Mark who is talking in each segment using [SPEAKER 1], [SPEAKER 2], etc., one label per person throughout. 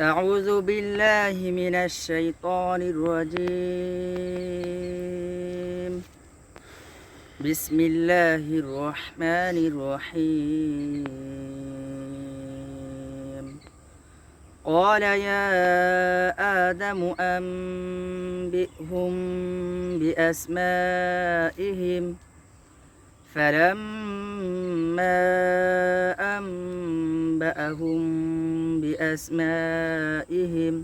[SPEAKER 1] أعوذ بالله من الشيطان الرجيم. بسم الله الرحمن الرحيم. قال يا آدم أنبئهم بأسمائهم. فلما أنبأهم بأسمائهم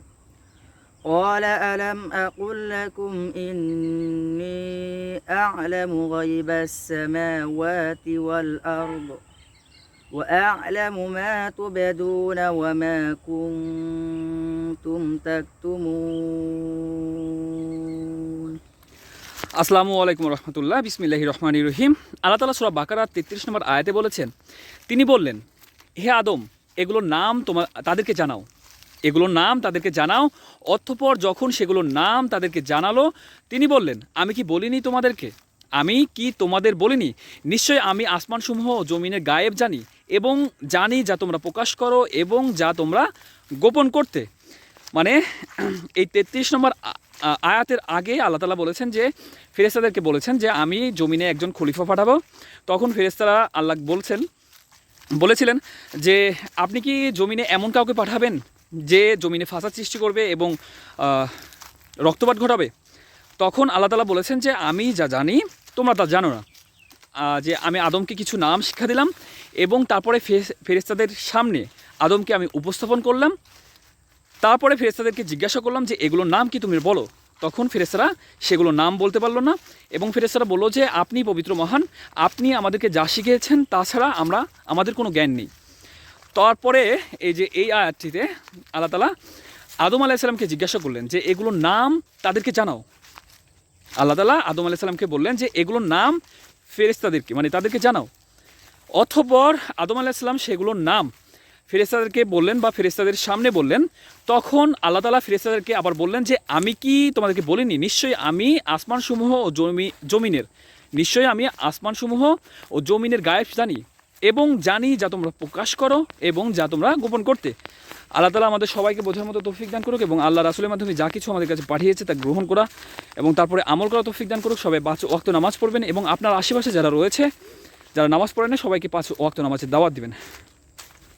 [SPEAKER 1] قال ألم أقل لكم إني أعلم غيب السماوات والأرض وأعلم ما تبدون وما كنتم تكتمون
[SPEAKER 2] আসসালামু আলাইকুম রহমতুল্লাহ বিসমিল্লাহি রহমানি রহিম আল্লাহ তালা সুরা বাকারার তেত্রিশ নম্বর আয়াতে বলেছেন তিনি বললেন হে আদম এগুলোর নাম তোমার তাদেরকে জানাও। এগুলোর নাম তাদেরকে জানাও। অর্থপর যখন সেগুলোর নাম তাদেরকে জানালো, তিনি বললেন, আমি কি বলিনি তোমাদেরকে? আমি কি তোমাদের বলিনি? নিশ্চয় আমি আসমানসমূহ জমিনের গায়েব জানি এবং জানি যা তোমরা প্রকাশ করো এবং যা তোমরা গোপন করতে। মানে এই তেত্রিশ নম্বর আয়াতের আগে আল্লাহ তালা বলেছেন যে ফেরেস্তাদেরকে বলেছেন যে, আমি জমিনে একজন খলিফা পাঠাবো। তখন ফেরেস্তারা আল্লাহ বলছেন বলেছিলেন যে, আপনি কি জমিনে এমন কাউকে পাঠাবেন যে জমিনে ফাসাদ সৃষ্টি করবে এবং রক্তপাত ঘটাবে? তখন আল্লাহ তালা বলেছেন যে, আমি যা জানি, তোমরা তা জানো না। যে, আমি আদমকে কিছু নাম শিক্ষা দিলাম এবং তারপরে ফেরেস- ফেরেস্তাদের সামনে আদমকে আমি উপস্থাপন করলাম। তারপরে ফেরেস্তাদেরকে জিজ্ঞাসা করলাম যে, এগুলোর নাম কি তুমি বলো? তখন ফেরেস্তারা সেগুলোর নাম বলতে পারল না এবং ফেরেস্তারা বলল যে, আপনি পবিত্র মহান, আপনি আমাদেরকে যা শিখিয়েছেন তাছাড়া আমরা আমাদের কোনো জ্ঞান নেই। তারপরে এই যে এই আয়াতটিতে আল্লাহ তালা আদম আলাইসাল্লামকে জিজ্ঞাসা করলেন যে, এগুলোর নাম তাদেরকে জানাও। আল্লাহ তালা আদম আলাইসাল্লামকে বললেন যে, এগুলোর নাম ফেরেস্তাদেরকে মানে তাদেরকে জানাও। অথপর আদম আলাইসাল্লাম সেগুলোর নাম ফেরেস্তাদেরকে বললেন বা ফেরেস্তাদের সামনে বললেন, তখন আল্লাহ তালা ফেরেস্তাদেরকে আবার বললেন যে, আমি কি তোমাদেরকে বলিনি? নিশ্চয়ই আমি আসমানসমূহ ও জমি, জমিনের, নিশ্চয়ই আমি আসমানসমূহ ও জমিনের গায়েব জানি এবং জানি যা তোমরা প্রকাশ করো এবং যা তোমরা গোপন করতে। আল্লাহ তালা আমাদের সবাইকে বোঝার মতো তৌফিক দান করুক এবং আল্লাহ রাসুলের মাধ্যমে যা কিছু আমাদের কাছে পাঠিয়েছে তা গ্রহণ করা এবং তারপরে আমল করা তৌফিক দান করুক। সবাই পাঁচ ওয়াক্ত নামাজ পড়বেন এবং আপনার আশেপাশে যারা রয়েছে, যারা নামাজ পড়েন না, সবাইকে পাঁচ ওয়াক্ত নামাজের দাওয়াত দিবেন।